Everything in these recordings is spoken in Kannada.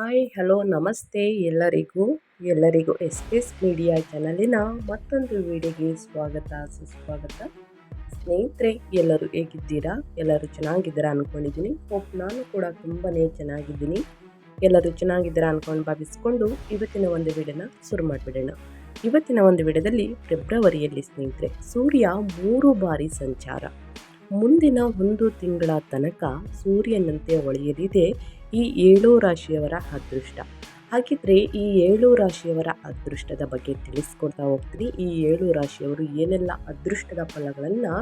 ಹಾಯ್, ಹಲೋ, ನಮಸ್ತೆ ಎಲ್ಲರಿಗೂ. ಎಲ್ಲರಿಗೂ ಎಸ್ ಎಸ್ ಮೀಡಿಯಾ ಚಾನಲಿನ ಮತ್ತೊಂದು ವಿಡಿಯೋಗೆ ಸ್ವಾಗತ, ಸುಸ್ವಾಗತ. ಸ್ನೇಹಿತರೆ, ಎಲ್ಲರೂ ಹೇಗಿದ್ದೀರಾ? ಎಲ್ಲರೂ ಚೆನ್ನಾಗಿದ್ದೀರಾ ಅಂದ್ಕೊಂಡಿದ್ದೀನಿ ಹೋಪ್ ನಾನು ಕೂಡ ತುಂಬಾ ಚೆನ್ನಾಗಿದ್ದೀನಿ. ಎಲ್ಲರೂ ಚೆನ್ನಾಗಿದ್ದೀರಾ ಅಂದ್ಕೊಂಡು ಭಾವಿಸ್ಕೊಂಡು ಇವತ್ತಿನ ಒಂದು ವಿಡಿಯೋನ ಶುರು ಮಾಡಿಬಿಡೋಣ. ಇವತ್ತಿನ ಒಂದು ವಿಡಿಯೋದಲ್ಲಿ ಫೆಬ್ರವರಿಯಲ್ಲಿ ಸ್ನೇಹಿತರೆ, ಸೂರ್ಯ ಮೂರು ಬಾರಿ ಸಂಚಾರ. ಮುಂದಿನ ಒಂದು ತಿಂಗಳ ತನಕ ಸೂರ್ಯನಂತೆ ಹೊಳೆಯಲಿದೆ ಈ ಏಳು ರಾಶಿಯವರ ಅದೃಷ್ಟ. ಹಾಗಿದ್ರೆ ಈ ಏಳು ರಾಶಿಯವರ ಅದೃಷ್ಟದ ಬಗ್ಗೆ ತಿಳಿಸ್ಕೊಡ್ತಾ ಹೋಗ್ತೀನಿ. ಈ ಏಳು ರಾಶಿಯವರು ಏನೆಲ್ಲ ಅದೃಷ್ಟದ ಫಲಗಳನ್ನು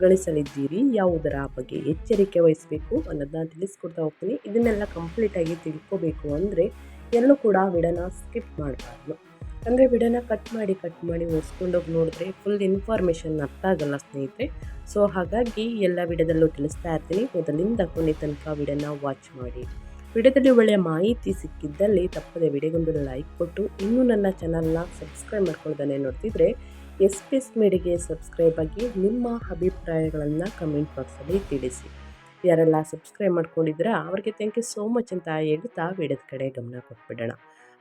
ಗಳಿಸಲಿದ್ದೀರಿ, ಯಾವುದರ ಬಗ್ಗೆ ಎಚ್ಚರಿಕೆ ವಹಿಸಬೇಕು ಅನ್ನೋದನ್ನ ತಿಳಿಸ್ಕೊಡ್ತಾ ಹೋಗ್ತೀನಿ. ಇದನ್ನೆಲ್ಲ ಕಂಪ್ಲೀಟಾಗಿ ತಿಳ್ಕೋಬೇಕು ಅಂದರೆ ಎಲ್ಲೂ ಕೂಡ ವಿಡನ ಸ್ಕಿಪ್ ಮಾಡಬಾರ್ದು. ಅಂದರೆ ಬಿಡನ ಕಟ್ ಮಾಡಿ ಕಟ್ ಮಾಡಿ ಓಡಿಸ್ಕೊಂಡೋಗಿ ನೋಡಿದ್ರೆ ಫುಲ್ ಇನ್ಫಾರ್ಮೇಷನ್ ಅರ್ಥ ಆಗಲ್ಲ ಸ್ನೇಹಿತರೆ. ಸೊ ಹಾಗಾಗಿ ಎಲ್ಲ ವಿಡಿಯೋದಲ್ಲೂ ತಿಳಿಸ್ತಾ ಇರ್ತೀನಿ. ಮೊದಲಿಂದ ಕೊನೆ ತನಕ ವಿಡಿಯೋನ ವಾಚ್ ಮಾಡಿ. ವಿಡಿಯೋದಲ್ಲಿ ಒಳ್ಳೆಯ ಮಾಹಿತಿ ಸಿಕ್ಕಿದ್ದಲ್ಲಿ ತಪ್ಪದೆ ವಿಡಿಯೋಗೊಂದು ಲೈಕ್ ಕೊಟ್ಟು, ಇನ್ನೂ ನನ್ನ ಚಾನಲ್ನ ಸಬ್ಸ್ಕ್ರೈಬ್ ಮಾಡ್ಕೊಳ್ತಾನೆ ನೋಡ್ತಿದ್ರೆ ಎಸ್ ಪಿ ಎಸ್ ಮೀಡಿಗೆ ಸಬ್ಸ್ಕ್ರೈಬ್ ಆಗಿ ನಿಮ್ಮ ಅಭಿಪ್ರಾಯಗಳನ್ನು ಕಮೆಂಟ್ ಬಾಕ್ಸಲ್ಲಿ ತಿಳಿಸಿ. ಯಾರೆಲ್ಲ ಸಬ್ಸ್ಕ್ರೈಬ್ ಮಾಡ್ಕೊಂಡಿದ್ರೆ ಅವರಿಗೆ ಥ್ಯಾಂಕ್ ಯು ಸೋ ಮಚ್ ಅಂತ ಹೇಳ್ತಾ ವಿಡಿಯೋದ ಕಡೆ ಗಮನ ಕೊಟ್ಬಿಡೋಣ.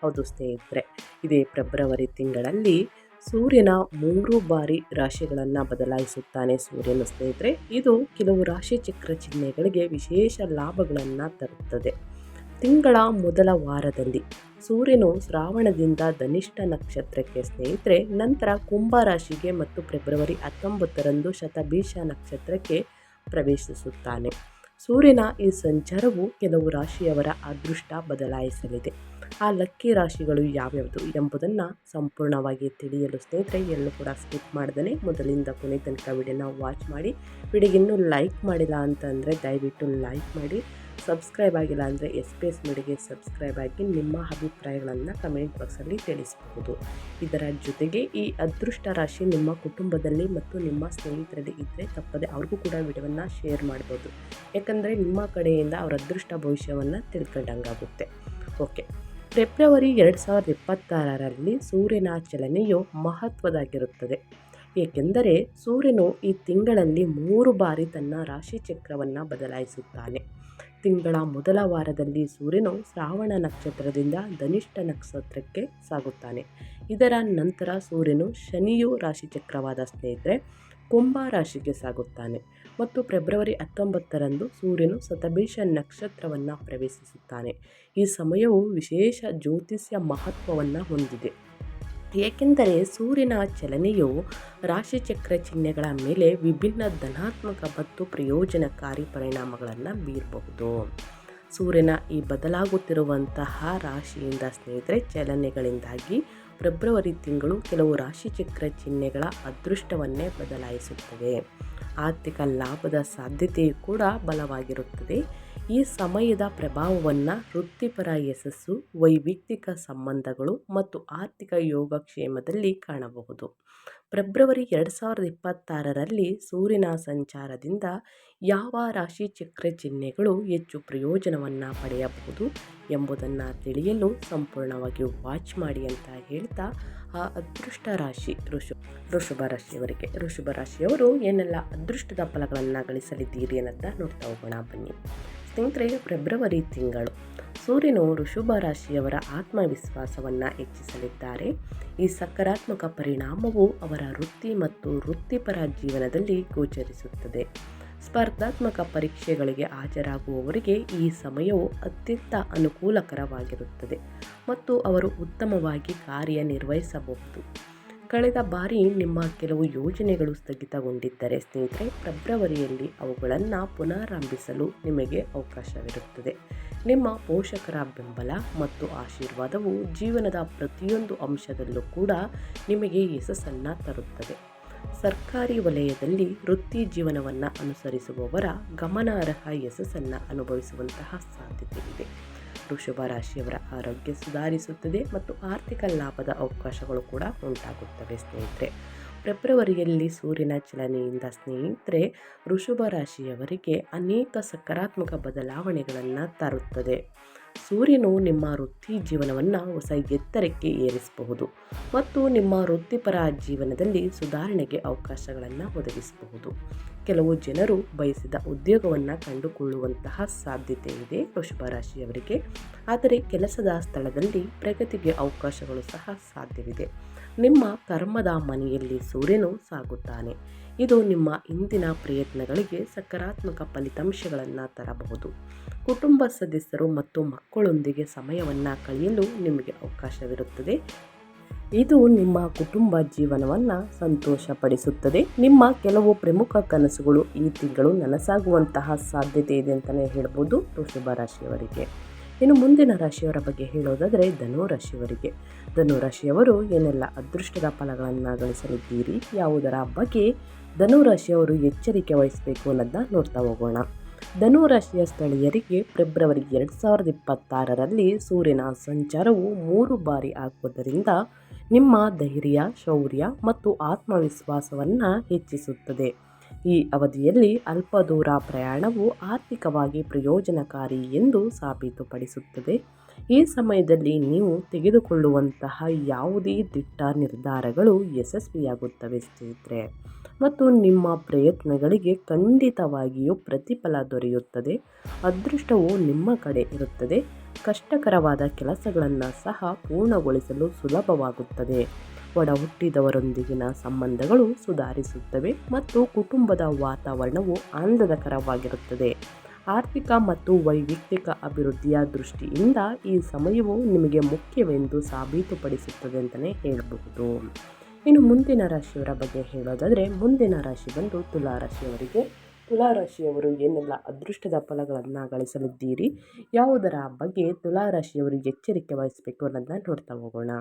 ಹೌದು ಸ್ನೇಹಿತರೆ. ಇದೇ ಫೆಬ್ರವರಿ ತಿಂಗಳಲ್ಲಿ ಸೂರ್ಯನ ಮೂರು ಬಾರಿ ರಾಶಿಗಳನ್ನು ಬದಲಾಯಿಸುತ್ತಾನೆ ಸೂರ್ಯನ ಸ್ನೇಹಿತರೆ. ಇದು ಕೆಲವು ರಾಶಿ ಚಕ್ರ ಚಿಹ್ನೆಗಳಿಗೆ ವಿಶೇಷ ಲಾಭಗಳನ್ನು ತರುತ್ತದೆ. ತಿಂಗಳ ಮೊದಲ ವಾರದಲ್ಲಿ ಸೂರ್ಯನು ಶ್ರಾವಣದಿಂದ ಧನಿಷ್ಠ ನಕ್ಷತ್ರಕ್ಕೆ ಸ್ನೇಹಿತರೆ, ನಂತರ ಕುಂಭ ರಾಶಿಗೆ ಮತ್ತು ಫೆಬ್ರವರಿ ಹತ್ತೊಂಬತ್ತರಂದು ಶತಭೀಷ ನಕ್ಷತ್ರಕ್ಕೆ ಪ್ರವೇಶಿಸುತ್ತಾನೆ. ಸೂರ್ಯನ ಈ ಸಂಚಾರವು ಕೆಲವು ರಾಶಿಯವರ ಅದೃಷ್ಟ ಬದಲಾಯಿಸಲಿದೆ. ಆ ಲಕ್ಕಿ ರಾಶಿಗಳು ಯಾವ್ಯಾವುದು ಎಂಬುದನ್ನು ಸಂಪೂರ್ಣವಾಗಿ ತಿಳಿಯಲು ಸ್ನೇಹಿತರೆ, ಎಲ್ಲೂ ಕೂಡ ಸ್ಕಿಪ್ ಮಾಡದೇ ಮೊದಲಿಂದ ಕೊನೆ ತನಕ ವಿಡಿಯೋನ ವಾಚ್ ಮಾಡಿ. ವಿಡಿಯೋಗಿನ್ನೂ ಲೈಕ್ ಮಾಡಿಲ್ಲ ಅಂತಂದರೆ ದಯವಿಟ್ಟು ಲೈಕ್ ಮಾಡಿ. ಸಬ್ಸ್ಕ್ರೈಬ್ ಆಗಿಲ್ಲ ಅಂದರೆ ಎಸ್ ಪಿ ಎಸ್ ಮೀಡಿಗೆ ಸಬ್ಸ್ಕ್ರೈಬ್ ಆಗಿ ನಿಮ್ಮ ಅಭಿಪ್ರಾಯಗಳನ್ನು ಕಮೆಂಟ್ ಬಾಕ್ಸಲ್ಲಿ ತಿಳಿಸಬಹುದು. ಇದರ ಜೊತೆಗೆ ಈ ಅದೃಷ್ಟ ರಾಶಿ ನಿಮ್ಮ ಕುಟುಂಬದಲ್ಲಿ ಮತ್ತು ನಿಮ್ಮ ಸ್ನೇಹಿತರಲ್ಲಿ ಇದ್ದರೆ ತಪ್ಪದೆ ಅವ್ರಿಗೂ ಕೂಡ ವಿಡಿಯೋವನ್ನು ಶೇರ್ ಮಾಡ್ಬೋದು. ಯಾಕಂದರೆ ನಿಮ್ಮ ಕಡೆಯಿಂದ ಅವರ ಅದೃಷ್ಟ ಭವಿಷ್ಯವನ್ನು ತಿಳ್ಕೊಂಡಂಗಾಗುತ್ತೆ. ಓಕೆ ಫೆಬ್ರವರಿ ಎರಡು ಸಾವಿರದ ಇಪ್ಪತ್ತಾರರಲ್ಲಿ ಸೂರ್ಯನ ಚಲನೆಯು ಮಹತ್ವದಾಗಿರುತ್ತದೆ ಏಕೆಂದರೆ ಸೂರ್ಯನು ಈ ತಿಂಗಳಲ್ಲಿ ಮೂರು ಬಾರಿ ತನ್ನ ರಾಶಿ ಚಕ್ರವನ್ನು ಬದಲಾಯಿಸುತ್ತಾನೆ. ತಿಂಗಳ ಮೊದಲ ವಾರದಲ್ಲಿ ಸೂರ್ಯನು ಶ್ರಾವಣ ನಕ್ಷತ್ರದಿಂದ ಧನಿಷ್ಠ ನಕ್ಷತ್ರಕ್ಕೆ ಸಾಗುತ್ತಾನೆ. ಇದರ ನಂತರ ಸೂರ್ಯನು ಶನಿಯು ರಾಶಿಚಕ್ರವಾದ ಸ್ನೇಹಿತರೆ, ಕುಂಭ ರಾಶಿಗೆ ಸಾಗುತ್ತಾನೆ ಮತ್ತು ಫೆಬ್ರವರಿ ಹತ್ತೊಂಬತ್ತರಂದು ಸೂರ್ಯನು ಸತಭೀಷ ನಕ್ಷತ್ರವನ್ನು ಪ್ರವೇಶಿಸುತ್ತಾನೆ. ಈ ಸಮಯವು ವಿಶೇಷ ಜ್ಯೋತಿಷ್ಯ ಮಹತ್ವವನ್ನು ಹೊಂದಿದೆ. ಏಕೆಂದರೆ ಸೂರ್ಯನ ಚಲನೆಯು ರಾಶಿಚಕ್ರ ಚಿಹ್ನೆಗಳ ಮೇಲೆ ವಿಭಿನ್ನ ಧನಾತ್ಮಕ ಮತ್ತು ಪ್ರಯೋಜನಕಾರಿ ಪರಿಣಾಮಗಳನ್ನು ಬೀರಬಹುದು. ಸೂರ್ಯನ ಈ ಬದಲಾಗುತ್ತಿರುವಂತಹ ರಾಶಿಯಿಂದ ಸ್ನೇಹಿತರೆ, ಚಲನೆಗಳಿಂದಾಗಿ ಫೆಬ್ರವರಿ ತಿಂಗಳು ಕೆಲವು ರಾಶಿಚಕ್ರ ಚಿಹ್ನೆಗಳ ಅದೃಷ್ಟವನ್ನೇ ಬದಲಾಯಿಸುತ್ತದೆ. ಆರ್ಥಿಕ ಲಾಭದ ಸಾಧ್ಯತೆಯು ಕೂಡ ಬಲವಾಗಿರುತ್ತದೆ. ಈ ಸಮಯದ ಪ್ರಭಾವವನ್ನು ವೃತ್ತಿಪರ ಯಶಸ್ಸು ವೈಯಕ್ತಿಕ ಸಂಬಂಧಗಳು ಮತ್ತು ಆರ್ಥಿಕ ಯೋಗಕ್ಷೇಮದಲ್ಲಿ ಕಾಣಬಹುದು. ಫೆಬ್ರವರಿ ಎರಡು ಸಾವಿರದ ಇಪ್ಪತ್ತಾರರಲ್ಲಿ ಸೂರ್ಯನ ಸಂಚಾರದಿಂದ ಯಾವ ರಾಶಿ ಚಕ್ರ ಚಿಹ್ನೆಗಳು ಹೆಚ್ಚು ಪ್ರಯೋಜನವನ್ನು ಪಡೆಯಬಹುದು ಎಂಬುದನ್ನು ತಿಳಿಯಲು ಸಂಪೂರ್ಣವಾಗಿ ವಾಚ್ ಮಾಡಿ ಅಂತ ಹೇಳ್ತಾ ಆ ಅದೃಷ್ಟ ರಾಶಿ ಋಷು ಋಷಭ ರಾಶಿಯವರಿಗೆ. ಋಷಭ ರಾಶಿಯವರು ಏನೆಲ್ಲ ಅದೃಷ್ಟದ ಫಲಗಳನ್ನು ಗಳಿಸಲಿದ್ದೀರಿ ಅನ್ನೋದನ್ನ ನೋಡ್ತಾ ಹೋಗೋಣ ಬನ್ನಿ. ಸ್ನೇಹಿತರೆ ಫೆಬ್ರವರಿ ತಿಂಗಳು. ಸೂರ್ಯನು ಋಷಭ ರಾಶಿಯವರ ಆತ್ಮವಿಶ್ವಾಸವನ್ನು ಹೆಚ್ಚಿಸಲಿದ್ದಾರೆ. ಈ ಸಕಾರಾತ್ಮಕ ಪರಿಣಾಮವು ಅವರ ವೃತ್ತಿ ಮತ್ತು ವೃತ್ತಿಪರ ಜೀವನದಲ್ಲಿ ಗೋಚರಿಸುತ್ತದೆ. ಸ್ಪರ್ಧಾತ್ಮಕ ಪರೀಕ್ಷೆಗಳಿಗೆ ಹಾಜರಾಗುವವರಿಗೆ ಈ ಸಮಯವು ಅತ್ಯಂತ ಅನುಕೂಲಕರವಾಗಿರುತ್ತದೆ ಮತ್ತು ಅವರು ಉತ್ತಮವಾಗಿ ಕಾರ್ಯನಿರ್ವಹಿಸಬಹುದು. ಕಳೆದ ಬಾರಿ ನಿಮ್ಮ ಕೆಲವು ಯೋಜನೆಗಳು ಸ್ಥಗಿತಗೊಂಡಿದ್ದರೆ ಸ್ನೇಹಿತರೆ, ಫೆಬ್ರವರಿಯಲ್ಲಿ ಅವುಗಳನ್ನು ಪುನರಾರಂಭಿಸಲು ನಿಮಗೆ ಅವಕಾಶವಿರುತ್ತದೆ. ನಿಮ್ಮ ಪೋಷಕರ ಬೆಂಬಲ ಮತ್ತು ಆಶೀರ್ವಾದವು ಜೀವನದ ಪ್ರತಿಯೊಂದು ಅಂಶದಲ್ಲೂ ಕೂಡ ನಿಮಗೆ ಯಶಸ್ಸನ್ನು ತರುತ್ತದೆ. ಸರ್ಕಾರಿ ವಲಯದಲ್ಲಿ ವೃತ್ತಿ ಜೀವನವನ್ನು ಅನುಸರಿಸುವವರ ಗಮನಾರ್ಹ ಯಶಸ್ಸನ್ನು ಅನುಭವಿಸುವಂತಹ ಸಾಧ್ಯತೆ ಇದೆ ವೃಷಭ ರಾಶಿಯವರ ಆರೋಗ್ಯ ಸುಧಾರಿಸುತ್ತದೆ ಮತ್ತು ಆರ್ಥಿಕ ಲಾಭದ ಅವಕಾಶಗಳು ಕೂಡ ಉಂಟಾಗುತ್ತವೆ, ಸ್ನೇಹಿತರೆ. ಫೆಬ್ರವರಿಯಲ್ಲಿ ಸೂರ್ಯನ ಚಲನೆಯಿಂದ ಸ್ನೇಹಿತರೆ, ವೃಷಭ ರಾಶಿಯವರಿಗೆ ಅನೇಕ ಸಕಾರಾತ್ಮಕ ಬದಲಾವಣೆಗಳನ್ನು ತರುತ್ತದೆ. ಸೂರ್ಯನು ನಿಮ್ಮ ವೃತ್ತಿ ಜೀವನವನ್ನು ಹೊಸ ಎತ್ತರಕ್ಕೆ ಏರಿಸಬಹುದು ಮತ್ತು ನಿಮ್ಮ ವೃತ್ತಿಪರ ಜೀವನದಲ್ಲಿ ಸುಧಾರಣೆಗೆ ಅವಕಾಶಗಳನ್ನು ಒದಗಿಸಬಹುದು. ಕೆಲವು ಜನರು ಬಯಸಿದ ಉದ್ಯೋಗವನ್ನು ಕಂಡುಕೊಳ್ಳುವಂತಹ ಸಾಧ್ಯತೆ ಇದೆ ವೃಷಭ ರಾಶಿಯವರಿಗೆ. ಆದರೆ ಕೆಲಸದ ಸ್ಥಳದಲ್ಲಿ ಪ್ರಗತಿಗೆ ಅವಕಾಶಗಳು ಸಹ ಸಾಧ್ಯವಿದೆ. ನಿಮ್ಮ ಕರ್ಮದ ಮನೆಯಲ್ಲಿ ಸೂರ್ಯನು ಸಾಗುತ್ತಾನೆ. ಇದು ನಿಮ್ಮ ಇಂದಿನ ಪ್ರಯತ್ನಗಳಿಗೆ ಸಕಾರಾತ್ಮಕ ಫಲಿತಾಂಶಗಳನ್ನು ತರಬಹುದು. ಕುಟುಂಬ ಸದಸ್ಯರು ಮತ್ತು ಮಕ್ಕಳೊಂದಿಗೆ ಸಮಯವನ್ನು ಕಳೆಯಲು ನಿಮಗೆ ಅವಕಾಶವಿರುತ್ತದೆ. ಇದು ನಿಮ್ಮ ಕುಟುಂಬ ಜೀವನವನ್ನು ಸಂತೋಷಪಡಿಸುತ್ತದೆ. ನಿಮ್ಮ ಕೆಲವು ಪ್ರಮುಖ ಕನಸುಗಳು ಈ ತಿಂಗಳು ನನಸಾಗುವಂತಹ ಸಾಧ್ಯತೆ ಇದೆ ಅಂತಲೇ ಹೇಳ್ಬೋದು ವೃಷಭ ರಾಶಿಯವರಿಗೆ. ಇನ್ನು ಮುಂದಿನ ರಾಶಿಯವರ ಬಗ್ಗೆ ಹೇಳೋದಾದರೆ ಧನುರಾಶಿಯವರಿಗೆ ಧನುರಾಶಿಯವರು ಧನು ರಾಶಿಯವರು ಏನೆಲ್ಲ ಅದೃಷ್ಟದ ಫಲಗಳನ್ನು ಗಳಿಸಲಿದ್ದೀರಿ, ಯಾವುದರ ಬಗ್ಗೆ ಧನು ರಾಶಿಯವರು ಎಚ್ಚರಿಕೆ ವಹಿಸಬೇಕು ಅನ್ನೋದನ್ನ ನೋಡ್ತಾ ಹೋಗೋಣ. ಧನು ರಾಶಿಯ ಸ್ಥಳೀಯರಿಗೆ ಫೆಬ್ರವರಿ ಎರಡು ಸಾವಿರದ ಇಪ್ಪತ್ತಾರರಲ್ಲಿ ಸೂರ್ಯನ ಸಂಚಾರವು ಮೂರು ಬಾರಿ ಆಗುವುದರಿಂದ ನಿಮ್ಮ ಧೈರ್ಯ, ಶೌರ್ಯ ಮತ್ತು ಆತ್ಮವಿಶ್ವಾಸವನ್ನು ಹೆಚ್ಚಿಸುತ್ತದೆ. ಈ ಅವಧಿಯಲ್ಲಿ ಅಲ್ಪ ದೂರ ಪ್ರಯಾಣವು ಆರ್ಥಿಕವಾಗಿ ಪ್ರಯೋಜನಕಾರಿ ಎಂದು ಸಾಬೀತುಪಡಿಸುತ್ತದೆ. ಈ ಸಮಯದಲ್ಲಿ ನೀವು ತೆಗೆದುಕೊಳ್ಳುವಂತಹ ಯಾವುದೇ ದಿಟ್ಟ ನಿರ್ಧಾರಗಳು ಯಶಸ್ವಿಯಾಗುತ್ತವೆ ಸ್ನೇಹಿತರೆ. ಮತ್ತು ನಿಮ್ಮ ಪ್ರಯತ್ನಗಳಿಗೆ ಖಂಡಿತವಾಗಿಯೂ ಪ್ರತಿಫಲ ದೊರೆಯುತ್ತದೆ. ಅದೃಷ್ಟವು ನಿಮ್ಮ ಕಡೆ ಇರುತ್ತದೆ. ಕಷ್ಟಕರವಾದ ಕೆಲಸಗಳನ್ನು ಸಹ ಪೂರ್ಣಗೊಳಿಸಲು ಸುಲಭವಾಗುತ್ತದೆ. ಒಡ ಹುಟ್ಟಿದವರೊಂದಿಗಿನ ಸಂಬಂಧಗಳು ಸುಧಾರಿಸುತ್ತವೆ ಮತ್ತು ಕುಟುಂಬದ ವಾತಾವರಣವು ಆನಂದಕರವಾಗಿರುತ್ತದೆ. ಆರ್ಥಿಕ ಮತ್ತು ವೈಯಕ್ತಿಕ ಅಭಿವೃದ್ಧಿಯ ದೃಷ್ಟಿಯಿಂದ ಈ ಸಮಯವು ನಿಮಗೆ ಮುಖ್ಯವೆಂದು ಸಾಬೀತುಪಡಿಸುತ್ತದೆ ಅಂತಲೇ ಹೇಳಬಹುದು. ಇನ್ನು ಮುಂದಿನ ರಾಶಿಯವರ ಬಗ್ಗೆ ಹೇಳೋದಾದರೆ, ಮುಂದಿನ ರಾಶಿ ಬಂದು ತುಲಾ ರಾಶಿಯವರಿಗೆ. ತುಲಾ ರಾಶಿಯವರು ಏನೆಲ್ಲ ಅದೃಷ್ಟದ ಫಲಗಳನ್ನು ಗಳಿಸಲಿದ್ದೀರಿ, ಯಾವುದರ ಬಗ್ಗೆ ತುಲಾ ರಾಶಿಯವರು ಎಚ್ಚರಿಕೆ ವಹಿಸಬೇಕು ಅನ್ನೋದನ್ನ ನೋಡ್ತಾ ಹೋಗೋಣ.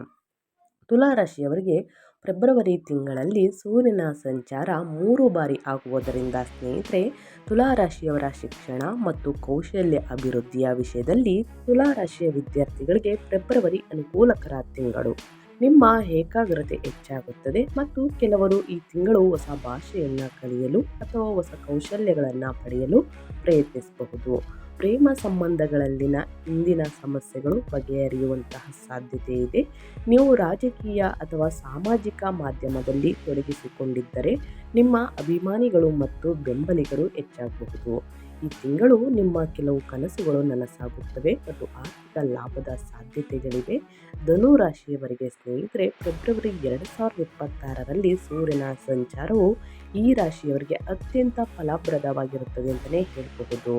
ತುಲಾ ರಾಶಿಯವರಿಗೆ ಫೆಬ್ರವರಿ ತಿಂಗಳಲ್ಲಿ ಸೂರ್ಯನ ಸಂಚಾರ ಮೂರು ಬಾರಿ ಆಗುವುದರಿಂದ ಸ್ನೇಹಿತರೆ, ತುಲಾ ರಾಶಿಯವರ ಶಿಕ್ಷಣ ಮತ್ತು ಕೌಶಲ್ಯ ಅಭಿವೃದ್ಧಿಯ ವಿಷಯದಲ್ಲಿ ತುಲಾ ರಾಶಿಯ ವಿದ್ಯಾರ್ಥಿಗಳಿಗೆ ಫೆಬ್ರವರಿ ಅನುಕೂಲಕರ ತಿಂಗಳು. ನಿಮ್ಮ ಏಕಾಗ್ರತೆ ಹೆಚ್ಚಾಗುತ್ತದೆ ಮತ್ತು ಕೆಲವರು ಈ ತಿಂಗಳು ಹೊಸ ಭಾಷೆಯನ್ನು ಕಲಿಯಲು ಅಥವಾ ಹೊಸ ಕೌಶಲ್ಯಗಳನ್ನು ಪಡೆಯಲು ಪ್ರಯತ್ನಿಸಬಹುದು. ಪ್ರೇಮ ಸಂಬಂಧಗಳಲ್ಲಿನ ಇಂದಿನ ಸಮಸ್ಯೆಗಳು ಬಗೆಹರಿಯುವಂತಹ ಸಾಧ್ಯತೆ ಇದೆ. ನೀವು ರಾಜಕೀಯ ಅಥವಾ ಸಾಮಾಜಿಕ ಮಾಧ್ಯಮದಲ್ಲಿ ತೊಡಗಿಸಿಕೊಂಡಿದ್ದರೆ ನಿಮ್ಮ ಅಭಿಮಾನಿಗಳು ಮತ್ತು ಬೆಂಬಲಿಗರು ಹೆಚ್ಚಾಗಬಹುದು. ಈ ತಿಂಗಳು ನಿಮ್ಮ ಕೆಲವು ಕನಸುಗಳು ನನಸಾಗುತ್ತವೆ ಮತ್ತು ಆರ್ಥಿಕ ಲಾಭದ ಸಾಧ್ಯತೆಗಳಿವೆ. ಧನು ರಾಶಿಯವರಿಗೆ ಸ್ನೇಹಿತರೆ, ಫೆಬ್ರವರಿ ಎರಡು ಸಾವಿರದ ಇಪ್ಪತ್ತಾರರಲ್ಲಿ ಸೂರ್ಯನ ಸಂಚಾರವು ಈ ರಾಶಿಯವರಿಗೆ ಅತ್ಯಂತ ಫಲಪ್ರದವಾಗಿರುತ್ತದೆ ಅಂತಲೇ ಹೇಳಬಹುದು.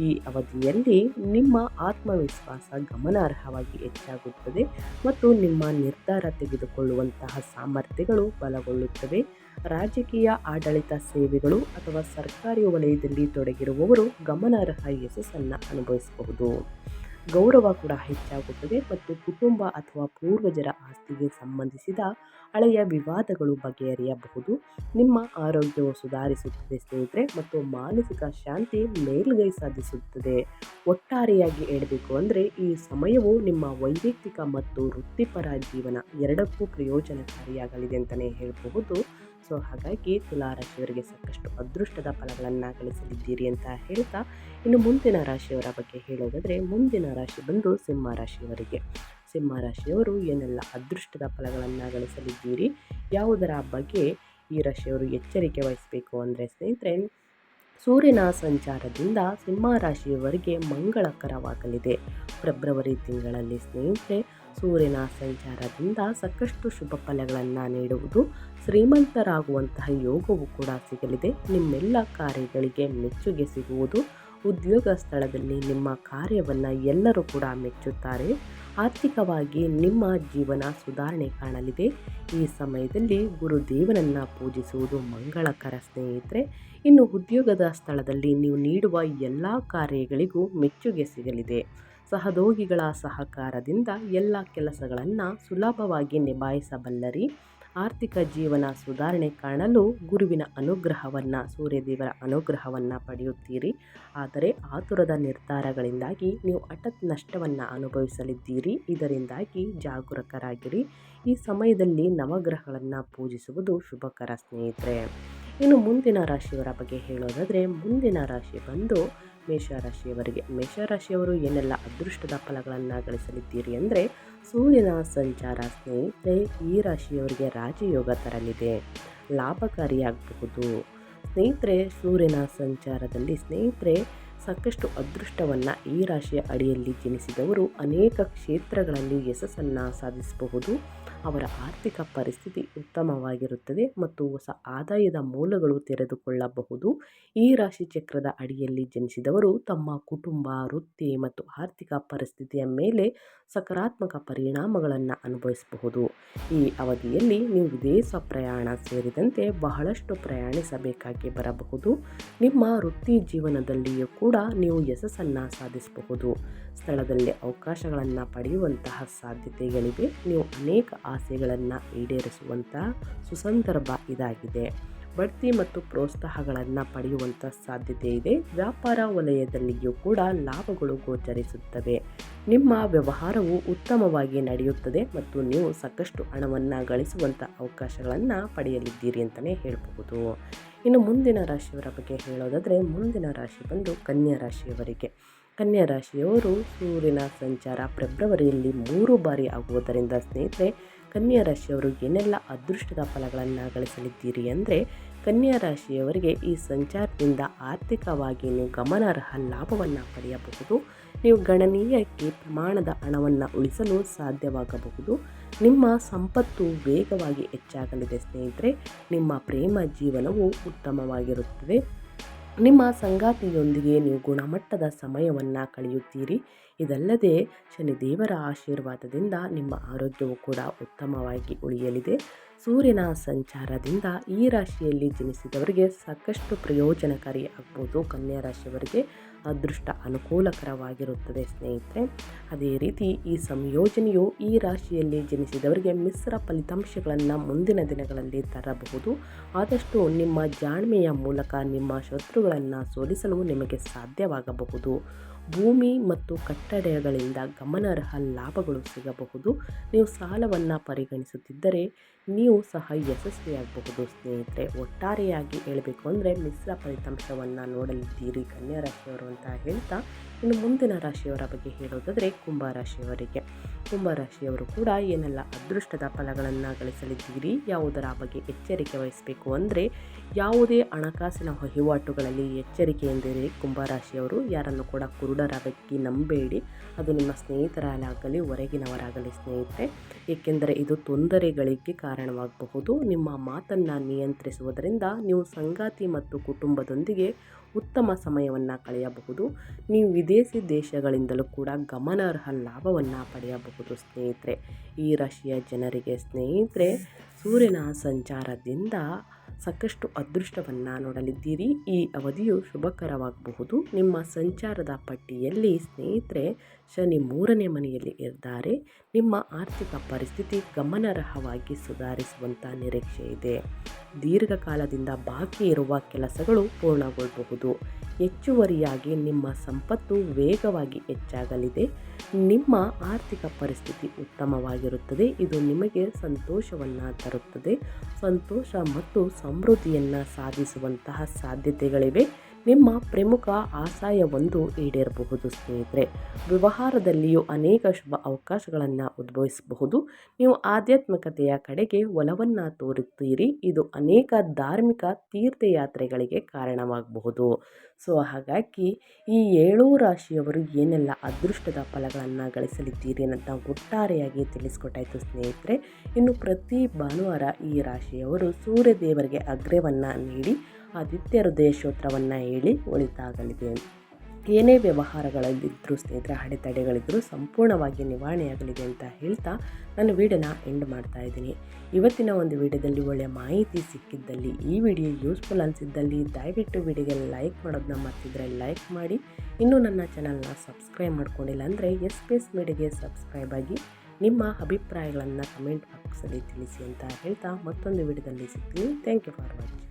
ಈ ಅವಧಿಯಲ್ಲಿ ನಿಮ್ಮ ಆತ್ಮವಿಶ್ವಾಸ ಗಮನಾರ್ಹವಾಗಿ ಹೆಚ್ಚಾಗುತ್ತದೆ ಮತ್ತು ನಿಮ್ಮ ನಿರ್ಧಾರ ತೆಗೆದುಕೊಳ್ಳುವಂತಹ ಸಾಮರ್ಥ್ಯಗಳು ಬಲಗೊಳ್ಳುತ್ತವೆ. ರಾಜಕೀಯ, ಆಡಳಿತ ಸೇವೆಗಳು ಅಥವಾ ಸರ್ಕಾರಿ ವಲಯದಲ್ಲಿ ತೊಡಗಿರುವವರು ಗಮನಾರ್ಹ ಯಶಸ್ಸನ್ನು ಅನುಭವಿಸಬಹುದು. ಗೌರವ ಕೂಡ ಹೆಚ್ಚಾಗುತ್ತದೆ ಮತ್ತು ಕುಟುಂಬ ಅಥವಾ ಪೂರ್ವಜರ ಆಸ್ತಿಗೆ ಸಂಬಂಧಿಸಿದ ಹಳೆಯ ವಿವಾದಗಳು ಬಗೆಹರಿಯಬಹುದು. ನಿಮ್ಮ ಆರೋಗ್ಯವು ಸುಧಾರಿಸುತ್ತದೆ ಸ್ನೇಹಿತರೆ ಮತ್ತು ಮಾನಸಿಕ ಶಾಂತಿ ಮೇಲುಗೈ ಸಾಧಿಸುತ್ತದೆ. ಒಟ್ಟಾರೆಯಾಗಿ ಹೇಳಬೇಕು ಅಂದರೆ ಈ ಸಮಯವು ನಿಮ್ಮ ವೈಯಕ್ತಿಕ ಮತ್ತು ವೃತ್ತಿಪರ ಜೀವನ ಎರಡಕ್ಕೂ ಪ್ರಯೋಜನಕಾರಿಯಾಗಲಿದೆ ಅಂತಲೇ ಹೇಳಬಹುದು. ಸೊ ಹಾಗಾಗಿ ತುಲಾರಾಶಿಯವರಿಗೆ ಸಾಕಷ್ಟು ಅದೃಷ್ಟದ ಫಲಗಳನ್ನು ಗಳಿಸಲಿದ್ದೀರಿ ಅಂತ ಹೇಳ್ತಾ ಇನ್ನು ಮುಂದಿನ ರಾಶಿಯವರ ಬಗ್ಗೆ ಹೇಳೋದಾದರೆ ಮುಂದಿನ ರಾಶಿ ಬಂದು ಸಿಂಹ ರಾಶಿಯವರಿಗೆ. ಸಿಂಹ ರಾಶಿಯವರು ಏನೆಲ್ಲ ಅದೃಷ್ಟದ ಫಲಗಳನ್ನು ಗಳಿಸಲಿದ್ದೀರಿ, ಯಾವುದರ ಬಗ್ಗೆ ಈ ರಾಶಿಯವರು ಎಚ್ಚರಿಕೆ ವಹಿಸಬೇಕು ಅಂದರೆ ಸ್ನೇಹಿತರೆ, ಸೂರ್ಯನ ಸಂಚಾರದಿಂದ ಸಿಂಹ ರಾಶಿಯವರಿಗೆ ಮಂಗಳಕರವಾಗಲಿದೆ. ಫೆಬ್ರವರಿ ತಿಂಗಳಲ್ಲಿ ಸ್ನೇಹಿತರೆ, ಸೂರ್ಯನ ಸಂಚಾರದಿಂದ ಸಾಕಷ್ಟು ಶುಭ ಫಲಗಳನ್ನು ನೀಡುವುದು ಶ್ರೀಮಂತರಾಗುವಂತಹ ಯೋಗವು ಕೂಡ ಸಿಗಲಿದೆ. ನಿಮ್ಮೆಲ್ಲ ಕಾರ್ಯಗಳಿಗೆ ಮೆಚ್ಚುಗೆ ಸಿಗುವುದು. ಉದ್ಯೋಗ ಸ್ಥಳದಲ್ಲಿ ನಿಮ್ಮ ಕಾರ್ಯವನ್ನು ಎಲ್ಲರೂ ಕೂಡ ಮೆಚ್ಚುತ್ತಾರೆ. ಆರ್ಥಿಕವಾಗಿ ನಿಮ್ಮ ಜೀವನ ಸುಧಾರಣೆ ಕಾಣಲಿದೆ. ಈ ಸಮಯದಲ್ಲಿ ಗುರುದೇವನನ್ನು ಪೂಜಿಸುವುದು ಮಂಗಳಕರ ಸ್ನೇಹಿತರೆ. ಇನ್ನು ಉದ್ಯೋಗದ ಸ್ಥಳದಲ್ಲಿ ನೀವು ನೀಡುವ ಎಲ್ಲ ಕಾರ್ಯಗಳಿಗೂ ಮೆಚ್ಚುಗೆ ಸಿಗಲಿದೆ. ಸಹದೋಗಿಗಳ ಸಹಕಾರದಿಂದ ಎಲ್ಲ ಕೆಲಸಗಳನ್ನು ಸುಲಭವಾಗಿ ನಿಭಾಯಿಸಬಲ್ಲರಿ. ಆರ್ಥಿಕ ಜೀವನ ಸುಧಾರಣೆ ಕಾಣಲು ಗುರುವಿನ ಅನುಗ್ರಹವನ್ನು, ಸೂರ್ಯದೇವರ ಅನುಗ್ರಹವನ್ನು ಪಡೆಯುತ್ತೀರಿ. ಆದರೆ ಆತುರದ ನಿರ್ಧಾರಗಳಿಂದಾಗಿ ನೀವು ಹಠತ್ ನಷ್ಟವನ್ನು ಅನುಭವಿಸಲಿದ್ದೀರಿ. ಇದರಿಂದಾಗಿ ಜಾಗರೂಕರಾಗಿರಿ. ಈ ಸಮಯದಲ್ಲಿ ನವಗ್ರಹಗಳನ್ನು ಪೂಜಿಸುವುದು ಶುಭಕರ ಸ್ನೇಹಿತರೆ. ಇನ್ನು ಮುಂದಿನ ರಾಶಿಯವರ ಬಗ್ಗೆ ಹೇಳೋದಾದರೆ, ಮುಂದಿನ ರಾಶಿ ಬಂದು ಮೇಷರಾಶಿಯವರಿಗೆ ಮೇಷರಾಶಿಯವರು ಏನೆಲ್ಲ ಅದೃಷ್ಟದ ಫಲಗಳನ್ನು ಗಳಿಸಲಿದ್ದೀರಿ ಅಂದರೆ ಸೂರ್ಯನ ಸಂಚಾರ ಸ್ನೇಹಿತರೆ ಈ ರಾಶಿಯವರಿಗೆ ರಾಜಯೋಗ ತರಲಿದೆ. ಲಾಭಕಾರಿಯಾಗಬಹುದು. ಸ್ನೇಹಿತರೆ ಸೂರ್ಯನ ಸಂಚಾರದಲ್ಲಿ ಸ್ನೇಹಿತರೆ ಸಾಕಷ್ಟು ಅದೃಷ್ಟವನ್ನು ಈ ರಾಶಿಯ ಅಡಿಯಲ್ಲಿ ಜನಿಸಿದವರು ಅನೇಕ ಕ್ಷೇತ್ರಗಳಲ್ಲಿ ಯಶಸ್ಸನ್ನು ಸಾಧಿಸಬಹುದು. ಅವರ ಆರ್ಥಿಕ ಪರಿಸ್ಥಿತಿ ಉತ್ತಮವಾಗಿರುತ್ತದೆ ಮತ್ತು ಹೊಸ ಆದಾಯದ ಮೂಲಗಳು ತೆರೆದುಕೊಳ್ಳಬಹುದು. ಈ ರಾಶಿ ಚಕ್ರದ ಅಡಿಯಲ್ಲಿ ಜನಿಸಿದವರು ತಮ್ಮ ಕುಟುಂಬ, ವೃತ್ತಿ ಮತ್ತು ಆರ್ಥಿಕ ಪರಿಸ್ಥಿತಿಯ ಮೇಲೆ ಸಕಾರಾತ್ಮಕ ಪರಿಣಾಮಗಳನ್ನು ಅನುಭವಿಸಬಹುದು. ಈ ಅವಧಿಯಲ್ಲಿ ನೀವು ವಿದೇಶ ಪ್ರಯಾಣ ಸೇರಿದಂತೆ ಬಹಳಷ್ಟು ಪ್ರಯಾಣಿಸಬೇಕಾಗಿ ಬರಬಹುದು. ನಿಮ್ಮ ವೃತ್ತಿ ಜೀವನದಲ್ಲಿಯೂ ಕೂಡ ನೀವು ಯಶಸ್ಸನ್ನು ಸಾಧಿಸಬಹುದು. ಸ್ಥಳದಲ್ಲಿ ಅವಕಾಶಗಳನ್ನು ಪಡೆಯುವಂತಹ ಸಾಧ್ಯತೆಗಳಿವೆ. ನೀವು ಅನೇಕ ಆಸೆಗಳನ್ನು ಈಡೇರಿಸುವಂತಹ ಸುಸಂದರ್ಭ ಇದಾಗಿದೆ. ಬಡ್ತಿ ಮತ್ತು ಪ್ರೋತ್ಸಾಹಗಳನ್ನು ಪಡೆಯುವಂಥ ಸಾಧ್ಯತೆ ಇದೆ. ವ್ಯಾಪಾರ ವಲಯದಲ್ಲಿಯೂ ಕೂಡ ಲಾಭಗಳು ಗೋಚರಿಸುತ್ತವೆ. ನಿಮ್ಮ ವ್ಯವಹಾರವು ಉತ್ತಮವಾಗಿ ನಡೆಯುತ್ತದೆ ಮತ್ತು ನೀವು ಸಾಕಷ್ಟು ಹಣವನ್ನು ಗಳಿಸುವಂಥ ಅವಕಾಶಗಳನ್ನು ಪಡೆಯಲಿದ್ದೀರಿ ಅಂತಲೇ ಹೇಳಬಹುದು. ಇನ್ನು ಮುಂದಿನ ರಾಶಿಯವರ ಬಗ್ಗೆ ಹೇಳೋದಾದರೆ ಮುಂದಿನ ರಾಶಿ ಬಂದು ಕನ್ಯಾ ರಾಶಿಯವರಿಗೆ. ಕನ್ಯಾ ರಾಶಿಯವರು ಸೂರ್ಯನ ಸಂಚಾರ ಫೆಬ್ರವರಿಯಲ್ಲಿ ಮೂರು ಬಾರಿ ಆಗುವುದರಿಂದ ಸ್ನೇಹಿತರೆ, ಕನ್ಯಾ ರಾಶಿಯವರು ಏನೆಲ್ಲ ಅದೃಷ್ಟದ ಫಲಗಳನ್ನು ಗಳಿಸಲಿದ್ದೀರಿ ಅಂದರೆ, ಕನ್ಯಾ ರಾಶಿಯವರಿಗೆ ಈ ಸಂಚಾರದಿಂದ ಆರ್ಥಿಕವಾಗಿ ಗಮನಾರ್ಹ ಲಾಭವನ್ನು ಪಡೆಯಬಹುದು. ನೀವು ಗಣನೀಯಕ್ಕೆ ಪ್ರಮಾಣದ ಹಣವನ್ನು ಉಳಿಸಲು ಸಾಧ್ಯವಾಗಬಹುದು. ನಿಮ್ಮ ಸಂಪತ್ತು ವೇಗವಾಗಿ ಹೆಚ್ಚಾಗಲಿದೆ ಸ್ನೇಹಿತರೆ. ನಿಮ್ಮ ಪ್ರೇಮ ಜೀವನವು ಉತ್ತಮವಾಗಿರುತ್ತದೆ. ನಿಮ್ಮ ಸಂಗಾತಿಯೊಂದಿಗೆ ನೀವು ಗುಣಮಟ್ಟದ ಸಮಯವನ್ನು ಕಳೆಯುತ್ತೀರಿ. ಇದಲ್ಲದೆ ಶನಿದೇವರ ಆಶೀರ್ವಾದದಿಂದ ನಿಮ್ಮ ಆರೋಗ್ಯವು ಕೂಡ ಉತ್ತಮವಾಗಿ ಉಳಿಯಲಿದೆ. ಸೂರ್ಯನ ಸಂಚಾರದಿಂದ ಈ ರಾಶಿಯಲ್ಲಿ ಜನಿಸಿದವರಿಗೆ ಸಾಕಷ್ಟು ಪ್ರಯೋಜನಕಾರಿ ಆಗ್ಬೋದು ಕನ್ಯಾ ರಾಶಿಯವರಿಗೆ. ಅದೃಷ್ಟ ಅನುಕೂಲಕರವಾಗಿರುತ್ತದೆ, ಸ್ನೇಹಿತರೆ. ಅದೇ ರೀತಿ ಈ ಸಂಯೋಜನೆಯು ಈ ರಾಶಿಯಲ್ಲಿ ಜನಿಸಿದವರಿಗೆ ಮಿಶ್ರ ಫಲಿತಾಂಶಗಳನ್ನು ಮುಂದಿನ ದಿನಗಳಲ್ಲಿ ತರಬಹುದು. ಆದಷ್ಟು ನಿಮ್ಮ ಜಾಣ್ಮೆಯ ಮೂಲಕ ನಿಮ್ಮ ಶತ್ರುಗಳನ್ನು ಸೋಲಿಸಲು ನಿಮಗೆ ಸಾಧ್ಯವಾಗಬಹುದು. ಭೂಮಿ ಮತ್ತು ಕಟ್ಟಡಗಳಿಂದ ಗಮನಾರ್ಹ ಲಾಭಗಳು ಸಿಗಬಹುದು. ನೀವು ಸಾಲವನ್ನು ಪರಿಗಣಿಸುತ್ತಿದ್ದರೆ ನೀವು ಸಹ ಯಶಸ್ವಿಯಾಗಬಹುದು. ಸ್ನೇಹಿತರೆ, ಒಟ್ಟಾರೆಯಾಗಿ ಹೇಳಬೇಕು ಅಂದರೆ ಮಿಶ್ರ ಫಲಿತಾಂಶವನ್ನು ನೋಡಲಿದ್ದೀರಿ. ಕನ್ಯಾ ರಾಶಿಯವರು ಅಂತ ಹೇಳ್ತಾ ಇನ್ನು ಮುಂದಿನ ರಾಶಿಯವರ ಬಗ್ಗೆ ಹೇಳೋದಾದರೆ ಕುಂಭರಾಶಿಯವರಿಗೆ ಕುಂಭರಾಶಿಯವರು ಕೂಡ ಏನೆಲ್ಲ ಅದೃಷ್ಟದ ಫಲಗಳನ್ನು ಗಳಿಸಲಿದ್ದೀರಿ, ಯಾವುದರ ಬಗ್ಗೆ ಎಚ್ಚರಿಕೆ ವಹಿಸಬೇಕು ಅಂದರೆ ಯಾವುದೇ ಹಣಕಾಸಿನ ವಹಿವಾಟುಗಳಲ್ಲಿ ಎಚ್ಚರಿಕೆ ಎಂದರೆ ಕುಂಭರಾಶಿಯವರು ಯಾರನ್ನು ಕೂಡ ಕುರುಡರಾಗಿ ನಂಬೇಡಿ. ಅದು ನಿಮ್ಮ ಸ್ನೇಹಿತರಾಗಲಿ, ಹೊರಗಿನವರಾಗಲಿ ಸ್ನೇಹಿತರೆ. ಏಕೆಂದರೆ ಇದು ತೊಂದರೆಗಳಿಗೆ ಕಾರಣವಾಗಬಹುದು. ನಿಮ್ಮ ಮಾತನ್ನು ನಿಯಂತ್ರಿಸುವುದರಿಂದ ನೀವು ಸಂಗಾತಿ ಮತ್ತು ಕುಟುಂಬದೊಂದಿಗೆ ಉತ್ತಮ ಸಮಯವನ್ನು ಕಳೆಯಬಹುದು. ನೀವು ವಿದೇಶಿ ದೇಶಗಳಿಂದಲೂ ಕೂಡ ಗಮನಾರ್ಹ ಲಾಭವನ್ನು ಪಡೆಯಬಹುದು ಸ್ನೇಹಿತರೆ. ಈ ರಾಶಿಯ ಜನರಿಗೆ ಸ್ನೇಹಿತರೆ, ಸೂರ್ಯನ ಸಂಚಾರದಿಂದ ಸಾಕಷ್ಟು ಅದೃಷ್ಟವನ್ನು ನೋಡಲಿದ್ದೀರಿ. ಈ ಅವಧಿಯು ಶುಭಕರವಾಗಬಹುದು. ನಿಮ್ಮ ಸಂಚಾರದ ಪಟ್ಟಿಯಲ್ಲಿ ಸ್ನೇಹಿತರೆ, ಶನಿ ಮೂರನೇ ಮನೆಯಲ್ಲಿ ಇದ್ದಾರೆ. ನಿಮ್ಮ ಆರ್ಥಿಕ ಪರಿಸ್ಥಿತಿ ಗಮನಾರ್ಹವಾಗಿ ಸುಧಾರಿಸುವಂಥ ನಿರೀಕ್ಷೆ ಇದೆ. ದೀರ್ಘಕಾಲದಿಂದ ಬಾಕಿ ಇರುವ ಕೆಲಸಗಳು ಪೂರ್ಣಗೊಳ್ಳಬಹುದು. ಹೆಚ್ಚುವರಿಯಾಗಿ ನಿಮ್ಮ ಸಂಪತ್ತು ವೇಗವಾಗಿ ಹೆಚ್ಚಾಗಲಿದೆ. ನಿಮ್ಮ ಆರ್ಥಿಕ ಪರಿಸ್ಥಿತಿ ಉತ್ತಮವಾಗಿರುತ್ತದೆ. ಇದು ನಿಮಗೆ ಸಂತೋಷವನ್ನು ತರುತ್ತದೆ. ಸಂತೋಷ ಮತ್ತು ಸಮೃದ್ಧಿಯನ್ನು ಸಾಧಿಸುವಂತಹ ಸಾಧ್ಯತೆಗಳಿವೆ. ನಿಮ್ಮ ಪ್ರಮುಖ ಆಶಯವೊಂದು ಈಡೇರಬಹುದು ಸ್ನೇಹಿತರೆ. ವ್ಯವಹಾರದಲ್ಲಿಯೂ ಅನೇಕ ಶುಭ ಅವಕಾಶಗಳನ್ನು ಉದ್ಭವಿಸಬಹುದು. ನೀವು ಆಧ್ಯಾತ್ಮಿಕತೆಯ ಕಡೆಗೆ ಒಲವನ್ನು ತೋರುತ್ತೀರಿ. ಇದು ಅನೇಕ ಧಾರ್ಮಿಕ ತೀರ್ಥಯಾತ್ರೆಗಳಿಗೆ ಕಾರಣವಾಗಬಹುದು. ಸೊ, ಹಾಗಾಗಿ ಈ ಏಳು ರಾಶಿಯವರು ಏನೆಲ್ಲ ಅದೃಷ್ಟದ ಫಲಗಳನ್ನು ಗಳಿಸಲಿದ್ದೀರಿ ಅಂತ ಒಟ್ಟಾರೆಯಾಗಿ ತಿಳಿಸ್ಕೊಟ್ಟಾಯಿತು ಸ್ನೇಹಿತರೆ. ಇನ್ನು ಪ್ರತಿ ಭಾನುವಾರ ಈ ರಾಶಿಯವರು ಸೂರ್ಯದೇವರಿಗೆ ಅಗ್ರವನ್ನು ನೀಡಿ ಆದಿತ್ಯ ಹೃದಯ ಸ್ತೋತ್ರವನ್ನು ಹೇಳಿ ಒಳಿತಾಗಲಿದೆ. ಏನೇ ವ್ಯವಹಾರಗಳಲ್ಲಿದ್ದರೂ ಸ್ನೇಹಿತರ ಅಡೆತಡೆಗಳಿದ್ದರೂ ಸಂಪೂರ್ಣವಾಗಿ ನಿವಾರಣೆಯಾಗಲಿದೆ ಅಂತ ಹೇಳ್ತಾ ನಾನು ವಿಡಿಯೋನ ಎಂಡ್ ಮಾಡ್ತಾ ಇದ್ದೀನಿ. ಇವತ್ತಿನ ಒಂದು ವಿಡಿಯೋದಲ್ಲಿ ಒಳ್ಳೆಯ ಮಾಹಿತಿ ಸಿಕ್ಕಿದ್ದಲ್ಲಿ, ಈ ವಿಡಿಯೋ ಯೂಸ್ಫುಲ್ ಅನಿಸಿದ್ದಲ್ಲಿ ದಯವಿಟ್ಟು ವಿಡಿಯೋಗೆ ಲೈಕ್ ಮಾಡೋದನ್ನ ಮರ್ತಿದ್ರೆ ಲೈಕ್ ಮಾಡಿ. ಇನ್ನೂ ನನ್ನ ಚಾನಲ್ನ ಸಬ್ಸ್ಕ್ರೈಬ್ ಮಾಡ್ಕೊಂಡಿಲ್ಲ ಅಂದರೆ ಎಸ್ ಪಿ ಎಸ್ ಮೀಡಿಯಾಗೆ ಸಬ್ಸ್ಕ್ರೈಬ್ ಆಗಿ ನಿಮ್ಮ ಅಭಿಪ್ರಾಯಗಳನ್ನು ಕಮೆಂಟ್ ಬಾಕ್ಸಲ್ಲಿ ತಿಳಿಸಿ ಅಂತ ಹೇಳ್ತಾ ಮತ್ತೊಂದು ವಿಡಿಯೋದಲ್ಲಿ ಸಿಗ್ತೀನಿ. Thank you for watching